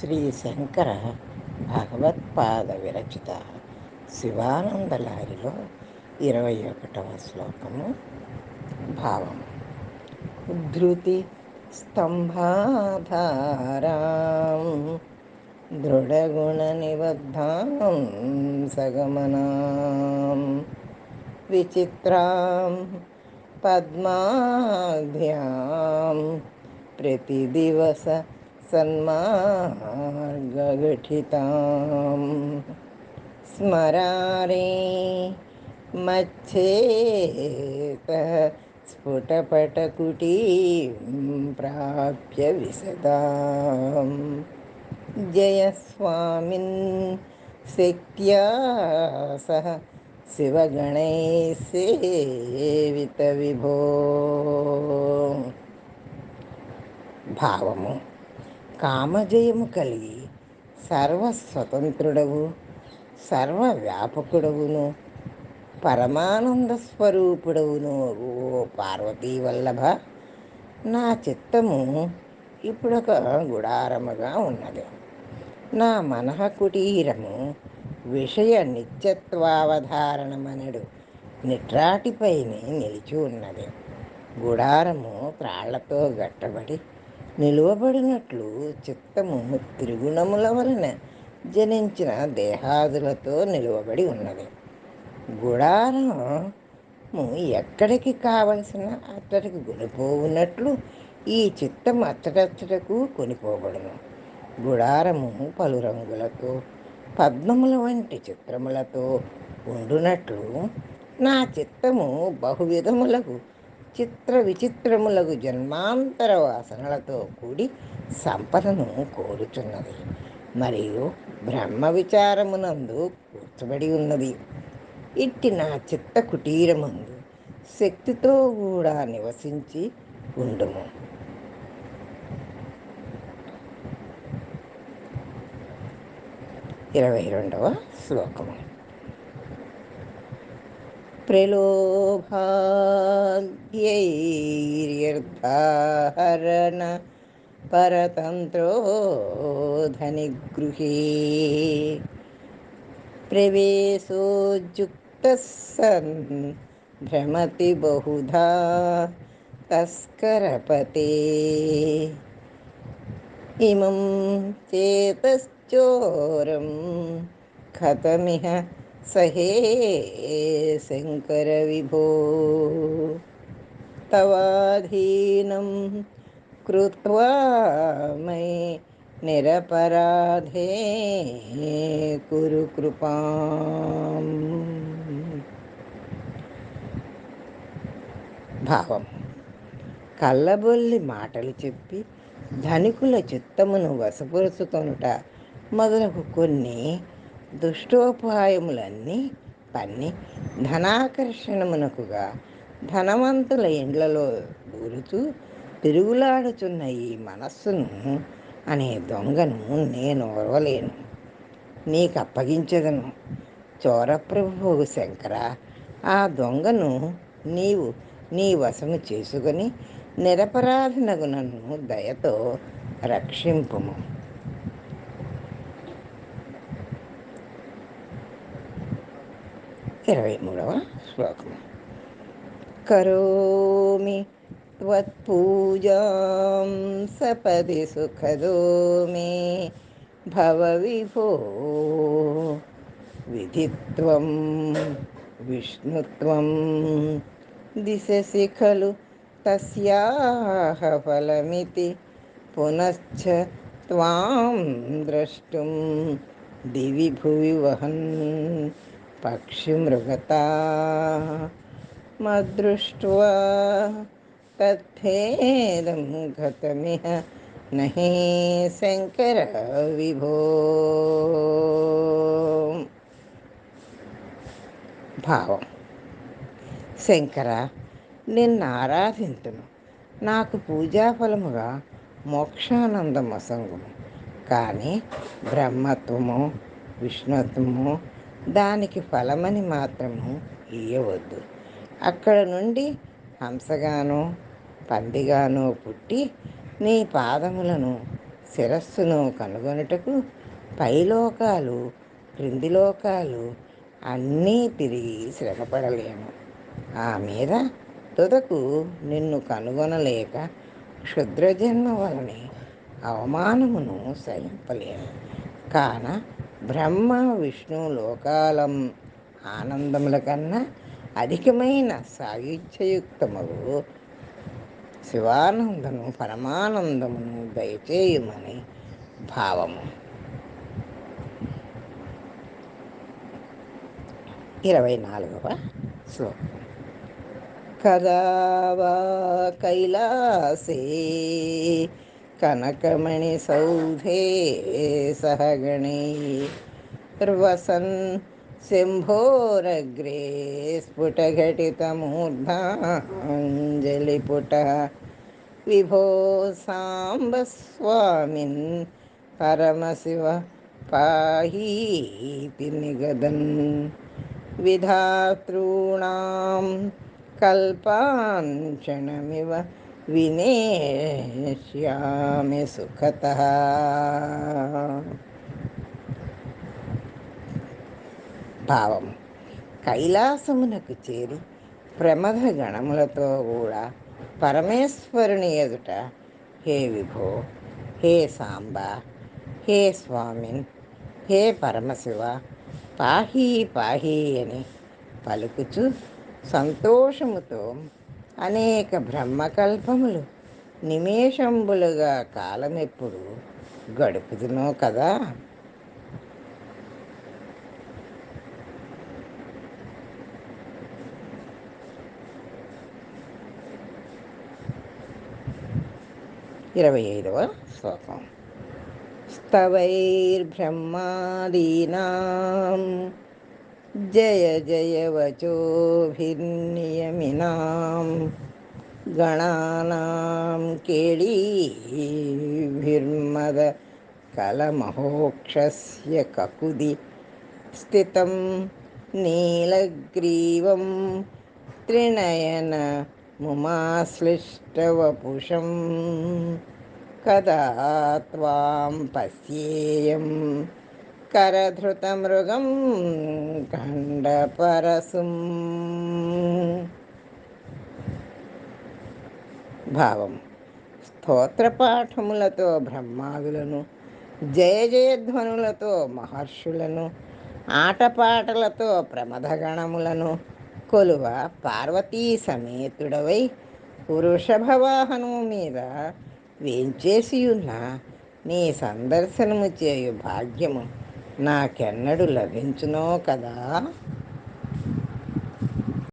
శ్రీ శంకర భగవత్పాద విరచిత శివానందలారిలో ఇరవై ఒకటవ శ్లోకము భావం. ఉద్ధృతి స్తంభాధారాం దృఢగుణ నిబద్ధాం సగమనాం విచిత్రాం పద్మాధ్యాం ప్రతిదివస सन्मार्गघटितां स्मरारे मच्छेतः स्फुटपटकुटीं प्राप्य विशदां जयस्वामिन् शक्त्या सह शिवगणैः सेवितविभो భావము కామజయము కలిగి సర్వస్వతంత్రుడవు సర్వవ్యాపకుడవును పరమానంద స్వరూపుడవును ఓ పార్వతీ వల్లభ నా చిత్తము ఇప్పుడొక గుడారముగా ఉన్నది. నా మనః కుటీరము విషయ నిత్యత్వావధారణమనడు నిట్రాటిపైనే నిలిచి ఉన్నది. గుడారము త్రాళ్ళతో గట్టబడి నిలువబడినట్లు చిత్తము త్రిగుణముల వలన జనించిన దేహాదులతో నిలువబడి ఉన్నది. గుడారము ఎక్కడికి కావలసిన అచ్చటికి కొనిపోవున్నట్లు ఈ చిత్తం అచ్చటచ్చటకు కొనిపోబడును. గుడారము పలు రంగులతో పద్మముల వంటి చిత్రములతో ఉండునట్లు నా చిత్తము బహువిధములకు చిత్ర విచిత్రములకు జన్మాంతర వాసనలతో కూడి సంపదను కోరుచున్నది. మరియు బ్రహ్మ విచారమునందు కూర్చబడి ఉన్నది. ఇట్టి నా చిత్త కుటీరమందు శక్తితో కూడా నివసించి ఉండుము. ఇరవై రెండవ శ్లోకము. प्रलोभाद्यैर्यर्धाहरण परतन्त्रोधनिगृहे। प्रवेशोज्युक्तः सन् भ्रमति बहुधा तस्करपते। इमं चेतश्चोरं कथमिह సహే శంకర విభో. తవాధీనం కృత్వా మై నిరపరాధే కురు భావం. కళ్ళబొల్లి మాటలు చెప్పి ధనికుల చిత్తమును వశపరుచుకొనుట మొదలగు కొన్ని దుష్టోపాయములన్నీ పన్ని ధనాకర్షణమునకుగా ధనవంతుల ఇండ్లలో దూరుతూ తిరుగులాడుచున్న ఈ మనస్సును అనే దొంగను నేను ఓర్వలేను. నీకు అప్పగించదను చోరప్రభు శంకర ఆ దొంగను నీవు నీ వశము చేసుకొని నిరపరాధనకు నన్ను దయతో రక్షింపుము. ఇరవై మూడవ శ్లోకం కరోమి त्वत्पूजां सपदि सुखदो मे भव विभो विधित्वं विष्णुत्वं दिशसि खलु तस्याः फलमिति पुनश्च त्वां द्रष्टुं दिवि भुवि वहन् पक्षिमृगता मदृष्ट्वा తద్ధేదం గతమిహ నహి శంకర విభో భావం శంకర నిన్ను ఆరాధింతును నాకు పూజాఫలముగా మోక్షానందం అసంగుము కానీ బ్రహ్మత్వము విష్ణుత్వము దానికి ఫలమని మాత్రము ఇయ్యవద్దు. అక్కడ నుండి హంసగాను పందిగాను పుట్టి నీ పాదములను శిరస్సును కనుగొనుటకు పైలోకాలు క్రింది లోకాలు అన్నీ తిరిగి శ్రమపడలేము. ఆ మీద తుదకు నిన్ను కనుగొనలేక క్షుద్రజన్మ వలనే అవమానమును సహింపలేము. కాన బ్రహ్మ విష్ణు లోకాలం ఆనందముల కన్నా అధికమైన సాయుధ్యయుక్తములు. శివానందము పరమానందమును దయచేయమని భావము. ఇరవై నాలుగవ శ్లోకం. కదా వా కైలాసే कनकमणिसौधे सहगणैर्वसन् शम्भोरग्रे स्फुटघटितमूर्धाञ्जलिपुटः विभो साम्बस्वामिन् परमशिव पाहीति निगदन् विधातॄणां कल्पाञ्चणमिव వినేష్యామి సుఖత. భావం. కైలాసమునకు చేరి ప్రమథ గణములతో కూడా పరమేశ్వరుని ఎదుట హే విభో హే సాంబ హే స్వామిన్ హే పరమశివ పాహీ పాహీ అని పలుకుచు సంతోషముతో అనేక బ్రహ్మకల్పములు నిమేషంబులుగా కాలమెప్పుడు గడుపుదునో కదా ఇరవై ఐదవ శ్లోకం स्तवैर्ब्रह्मादीनां जय जय वचोभिर्नियमिनां गणानां केळीभिर्मदकलमहोक्षस्य ककुदि स्थितं नीलग्रीवं त्रिनयनमुमाश्लिष्टवपुषं कदा त्वां पश्येयं करधृतमृगं खण्डपरशुम् భావం స్తోత్రపాఠములతో బ్రహ్మాదులను జయ జయధ్వనులతో మహర్షులను ఆటపాటలతో ప్రమథగణములను కొలువ పార్వతీ సమేతుడవై వృషభవాహనము మీద వేంచేసియున్న నీ సందర్శనము చేయు భాగ్యము నాకెన్నడు లభించునో కదా?